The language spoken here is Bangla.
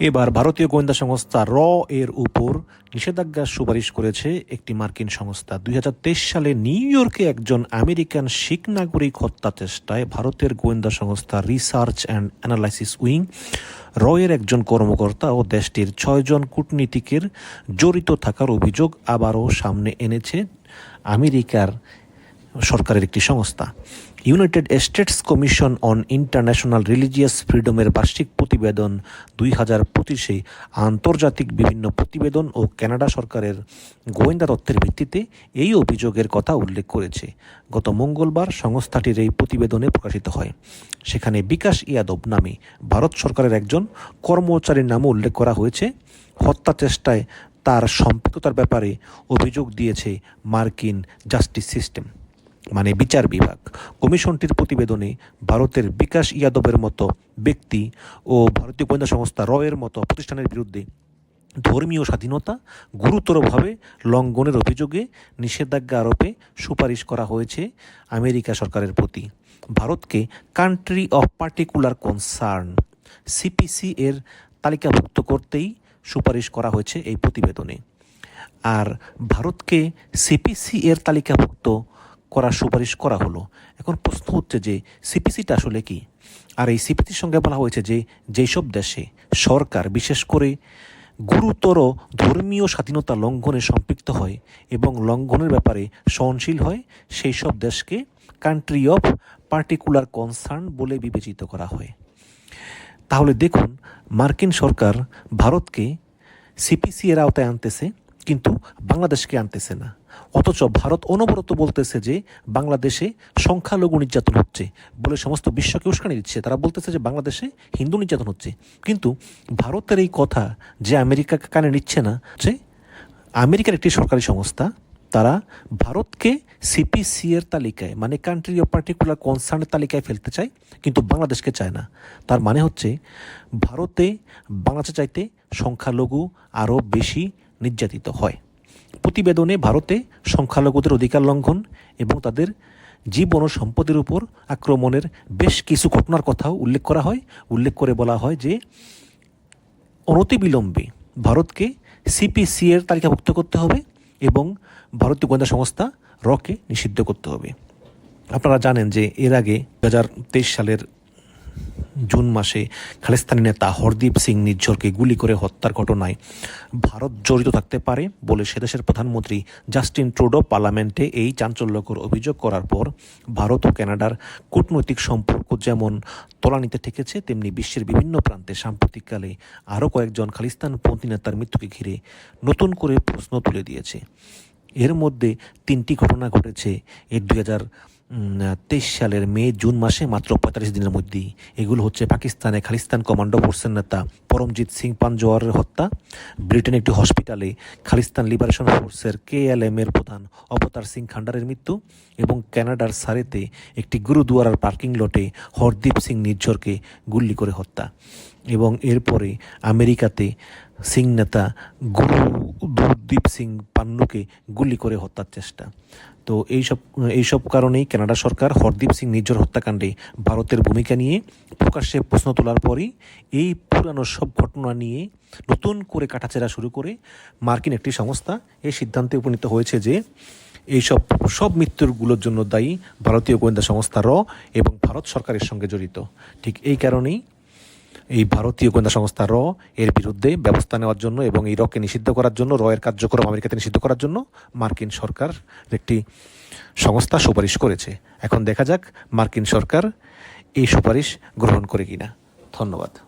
এবার ভারতীয় গোয়েন্দা সংস্থা র এর উপর নিষেধাজ্ঞার সুপারিশ করেছে একটি মার্কিন সংস্থা। দুই হাজার তেইশ সালে নিউ ইয়র্কে একজন আমেরিকান শিখ নাগরিক হত্যা চেষ্টায় ভারতের গোয়েন্দা সংস্থা রিসার্চ অ্যান্ড অ্যানালাইসিস উইং র এর একজন কর্মকর্তা ও দেশটির ছয়জন কূটনীতিকের জড়িত থাকার অভিযোগ আবারও সামনে এনেছে। আমেরিকার সরকারের একটি সংস্থা। United States Commission on International Religious ফ্রিডমের বার্ষিক প্রতিবেদন দুই হাজার পঁচিশে আন্তর্জাতিক বিভিন্ন প্রতিবেদন ও কানাডা সরকারের গোয়েন্দা তথ্যের ভিত্তিতে এই অভিযোগের কথা উল্লেখ করেছে। গত মঙ্গলবার সংস্থাটির এই প্রতিবেদনে প্রকাশিত হয়। সেখানে বিকাশ ইয়াদব নামে ভারত সরকারের একজন কর্মচারীর নামও উল্লেখ করা হয়েছে। হত্যা চেষ্টায় তার সম্পৃক্ততার ব্যাপারে অভিযোগ দিয়েছে মার্কিন জাস্টিস সিস্টেম। মানে বিচার বিভাগ, কমিশনটির প্রতিবেদনে ভারতের বিকাশ ইয়াদবের মতো ব্যক্তি ও ভারতীয় গোয়েন্দা সংস্থা রয়ের মতো প্রতিষ্ঠানের বিরুদ্ধে ধর্মীয় স্বাধীনতা গুরুতরভাবে লঙ্ঘনের অভিযোগে নিষেধাজ্ঞা আরোপে সুপারিশ করা হয়েছে আমেরিকা সরকারের প্রতি। ভারতকে country of particular concern CPC এর তালিকাভুক্ত করতেই সুপারিশ করা হয়েছে এই প্রতিবেদনে। আর ভারতকে সিপিসি এর তালিকাভুক্ত করার সুপারিশ করা হলো। এখন প্রশ্ন হচ্ছে যে সিপিসিটা আসলে কি? আর এই সিপিসির সঙ্গে বলা হয়েছে যে যেসব দেশে সরকার, বিশেষ করে গুরুতর ধর্মীয় স্বাধীনতা লঙ্ঘনে সম্পৃক্ত হয় এবং লঙ্ঘনের ব্যাপারে সহনশীল হয় সেই সব দেশকে কান্ট্রি অফ পার্টিকুলার কনসার্ন বলে বিবেচিত করা হয়। তাহলে দেখুন, মার্কিন সরকার ভারতকে সিপিসি এর আওতায় আনতেছে কিন্তু বাংলাদেশকে আনতেছে না। অথচ ভারত অনবরত বলতেছে যে বাংলাদেশে সংখ্যালঘু নির্যাতন হচ্ছে বলে সমস্ত বিশ্বকে উস্কানি দিচ্ছে। তারা বলতেছে যে বাংলাদেশে হিন্দু নির্যাতন হচ্ছে। কিন্তু ভারতের এই কথা যে আমেরিকা কানে নিচ্ছে না, যে আমেরিকার একটি সরকারি সংস্থা, তারা ভারতকে সিপিসি এর তালিকায় মানে কান্ট্রি অফ পার্টিকুলার কনসার্নের তালিকায় ফেলতে চায়, কিন্তু বাংলাদেশকে চায় না। তার মানে হচ্ছে ভারতে বাংলাদেশ চাইতে সংখ্যালঘু আরও বেশি নির্যাতিত হয়। প্রতিবেদনে ভারতে সংখ্যালঘুদের অধিকার লঙ্ঘন এবং তাদের জীবন ও সম্পদের উপর আক্রমণের বেশ কিছু ঘটনার কথাও উল্লেখ করা হয়। উল্লেখ করে বলা হয় যে, অনতিবিলম্বে ভারতকে সিপিসি এর তালিকাভুক্ত করতে হবে এবং ভারতীয় গোয়েন্দা সংস্থা রকে নিষিদ্ধ করতে হবে। আপনারা জানেন যে এর আগে দু হাজার তেইশ সালের জুন মাসে খালিস্তানি নেতা হরদীপ সিং নির্ঝরকে গুলি করে হত্যার ঘটনায় ভারত জড়িত থাকতে পারে বলে সেদেশের প্রধানমন্ত্রী জাস্টিন ট্রুডো পার্লামেন্টে এই চাঞ্চল্যকর অভিযোগ করার পর ভারত ও কানাডার কূটনৈতিক সম্পর্ক যেমন তলানিতে ঠেকেছে, তেমনি বিশ্বের বিভিন্ন প্রান্তে সাম্প্রতিককালে আরও কয়েকজন খালিস্তানপন্থী নেতার মৃত্যুকে ঘিরে নতুন করে প্রশ্ন তুলে দিয়েছে। এর মধ্যে তিনটি ঘটনা ঘটেছে। এর দুই হাজার তেইশ সালের মে, জুন মাসে মাত্র পঁয়তাল্লিশ দিনের মধ্যেই এগুলো হচ্ছে পাকিস্তানে খালিস্তান কমান্ডো ফোর্সের নেতা পরমজিৎ সিং পানজোয়ারের হত্যা, ব্রিটেনের একটি হসপিটালে খালিস্তান লিবারেশন ফোর্সের কে এল এম এর প্রধান অবতার সিং খান্ডারের মৃত্যু এবং কানাডার সারেতে একটি গুরুদুয়ারার পার্কিং লটে হরদীপ সিং নির্ঝরকে গুল্লি করে হত্যা। এবং এরপরে আমেরিকাতে সিং নেতা গুরু দুর্দীপ সিং পান্নুকে গুলি করে হত্যার চেষ্টা। তো এইসব এইসব কারণেই কানাডা সরকার হরদীপ সিং নির্ঝর হত্যাকাণ্ডে ভারতের ভূমিকা নিয়ে প্রকাশ্যে প্রশ্ন তোলার পরই এই পুরানো সব ঘটনা নিয়ে নতুন করে কাটাছেড়া শুরু করে মার্কিন একটি সংস্থা এই সিদ্ধান্তে উপনীত হয়েছে যে এইসব, সব মৃত্যুরগুলোর জন্য দায়ী ভারতীয় গোয়েন্দা সংস্থা র এবং ভারত সরকারের সঙ্গে জড়িত। ঠিক এই কারণেই এই ভারতীয় গোয়েন্দা সংস্থা র এর বিরুদ্ধে ব্যবস্থা নেওয়ার জন্য এবং এই রকে নিষিদ্ধ করার জন্য, র এর কার্যক্রম আমেরিকাতে নিষিদ্ধ করার জন্য মার্কিন সরকার একটি সংস্থা সুপারিশ করেছে। এখন দেখা যাক মার্কিন সরকার এই সুপারিশ গ্রহণ করে কিনা। ধন্যবাদ।